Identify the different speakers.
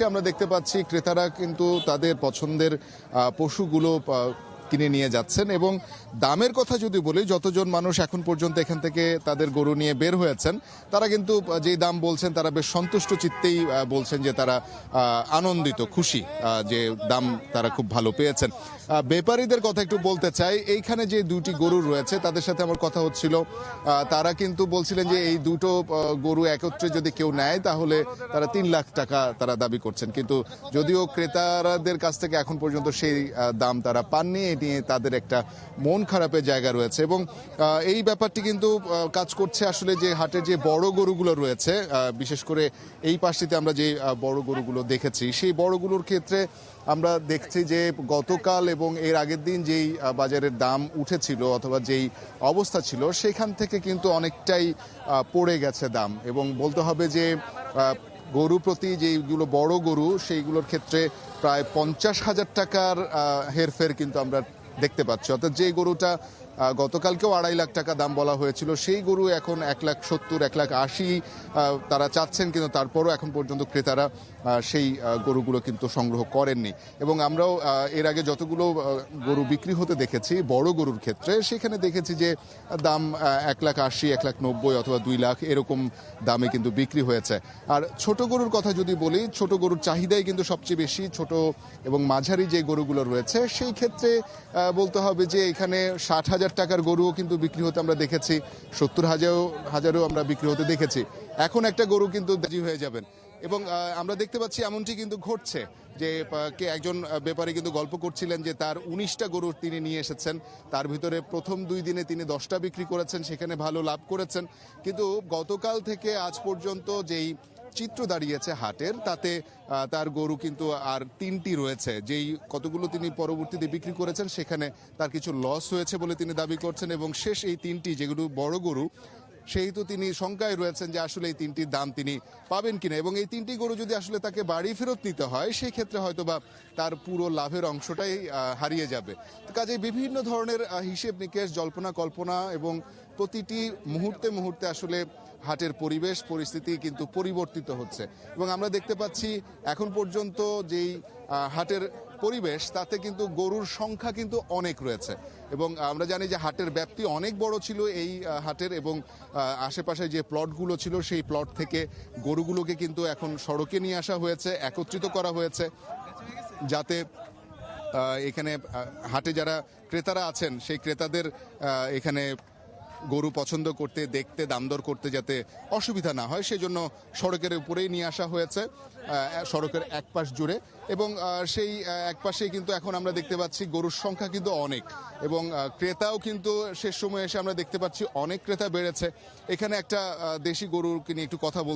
Speaker 1: আমরা দেখতে পাচ্ছি ক্রেতারা কিন্তু তাদের পছন্দের পশুগুলো কিনে নিয়ে যাচ্ছেন এবং দামের কথা যদি বলি, যতজন মানুষ এখন পর্যন্ত এখান থেকে তাদের গরু নিয়ে বের হয়েছেন, তারা কিন্তু যেই দাম বলছেন, তারা বেশ সন্তুষ্ট চিত্তেই বলছেন যে তারা আনন্দিত, খুশি যে দাম তারা খুব ভালো পেয়েছেন। ব্যাপারীদের কথা একটু বলতে চাই, এইখানে যে দুটি গরু রয়েছে, তাদের সাথে আমার কথা হচ্ছিল তারা কিন্তু বলছিলেন যে এই দুটো গরু একত্রে যদি কেউ নেয়, তাহলে তারা তিন লাখ টাকা তারা দাবি করছেন। কিন্তু যদিও ক্রেতাদের কাছ থেকে এখন পর্যন্ত সেই দাম তারা পাননি নিয়ে তাদের একটা মন খারাপের জায়গা রয়েছে এবং এই ব্যাপারটি কিন্তু কাজ করছে আসলে যে হাটের যে বড় গরুগুলো রয়েছে বিশেষ করে এই পাশটিতে আমরা যে বড় গরুগুলো দেখেছি, সেই বড়গুলোর ক্ষেত্রে আমরা দেখছি যে গতকাল এবং এর আগের দিন যেই বাজারের দাম উঠেছিল অথবা যেই অবস্থা ছিল, সেখান থেকে কিন্তু অনেকটাই পড়ে গেছে দাম এবং বলতে হবে যে গরু প্রতি যেগুলো বড় গরু, সেইগুলোর ক্ষেত্রে প্রায় পঞ্চাশ হাজার টাকার হেরফের কিন্তু আমরা দেখতে পাচ্ছি। অর্থাৎ যে গরুটা গতকালকেও আড়াই লাখ টাকা দাম বলা হয়েছিল। সেই গরু এখন এক লাখ সত্তর, এক লাখ আশি তারা চাচ্ছেন, কিন্তু তারপরও এখন পর্যন্ত ক্রেতারা সেই গরুগুলো কিন্তু সংগ্রহ করেননি। এবং আমরাও এর আগে যতগুলো গরু বিক্রি হতে দেখেছি, বড় গরুর ক্ষেত্রে, সেখানে দেখেছি যে দাম এক লাখ আশি, এক লাখ নব্বই অথবা দুই লাখ এরকম দামে কিন্তু বিক্রি হয়েছে। আর ছোট গরুর কথা যদি বলি, ছোট গরুর চাহিদাই কিন্তু সবচেয়ে বেশি, ছোট এবং মাঝারি যে গরুগুলো রয়েছে, সেই ক্ষেত্রে বলতে হবে যে এখানে ষাট হাজার টাকার গরুও কিন্তু বিক্রি হতে আমরা দেখেছি, সত্তর হাজারও হাজারও আমরা বিক্রি হতে দেখেছি। এখন একটা গরু কিন্তু দাজি হয়ে যাবেন। এবং আমরা দেখতে পাচ্ছি এমনটি কিন্তু ঘটছে যে কে একজন ব্যাপারী কিন্তু গল্প করছিলেন যে তার উনিশটা গরু তিনি নিয়ে এসেছেন। তার ভিতরে প্রথম দুই দিনে তিনি দশটা বিক্রি করেছেন, সেখানে ভালো লাভ করেছেন। কিন্তু গতকাল থেকে আজ পর্যন্ত যেই চিত্র দাঁড়িয়েছে হাটের। তাতে তার গরু কিন্তু আর তিনটি রয়েছে। যেই কতগুলো তিনি পরবর্তীতে বিক্রি করেছেন, সেখানে তার কিছু লস হয়েছে বলে তিনি দাবি করছেন এবং শেষ এই তিনটি যেগুলো বড় গরু সেই তো তিনি শঙ্কায় রয়েছেন যে আসলে এই তিনটির দাম তিনি পাবেন কিনা। এবং এই তিনটি গরু যদি আসলে তাকে বাড়ি ফেরত নিতে হয় সেই ক্ষেত্রে হয়তোবা তার পুরো লাভের অংশটাই হারিয়ে যাবে। কাজে বিভিন্ন ধরনের হিসেব নিকেশ, জল্পনা কল্পনা এবং প্রতিটি মুহূর্তে মুহূর্তে আসলে হাটের পরিবেশ, পরিস্থিতি কিন্তু পরিবর্তিত হচ্ছে। এবং আমরা দেখতে পাচ্ছি এখন পর্যন্ত যেই হাটের পরিবেশ, তাতে কিন্তু গরুর সংখ্যা কিন্তু অনেক রয়েছে। এবং আমরা জানি যে হাটের ব্যাপ্তি অনেক বড় ছিল এই হাটের এবং আশেপাশে যে প্লটগুলো ছিল সেই প্লট থেকে গরুগুলোকে কিন্তু এখন সড়কে নিয়ে আসা হয়েছে, একত্রিত করা হয়েছে। যাতে এখানে হাটে যারা ক্রেতারা আছেন, সেই ক্রেতাদের এখানে গরু পছন্দ করতে, দেখতে, দামদর করতে যাতে অসুবিধা না হয়, সেজন্য সড়কের উপরেই নিয়ে আসা হয়েছে সড়কের এক পাশ জুড়ে। এবং সেই এক পাশেই কিন্তু এখন আমরা দেখতে পাচ্ছি গরুর সংখ্যা কিন্তু অনেক। এবং ক্রেতাও কিন্তু শেষ সময় এসে আমরা দেখতে পাচ্ছি অনেক ক্রেতা বেড়েছে। এখানে একটা দেশি গরুকে নিয়ে একটু কথা বল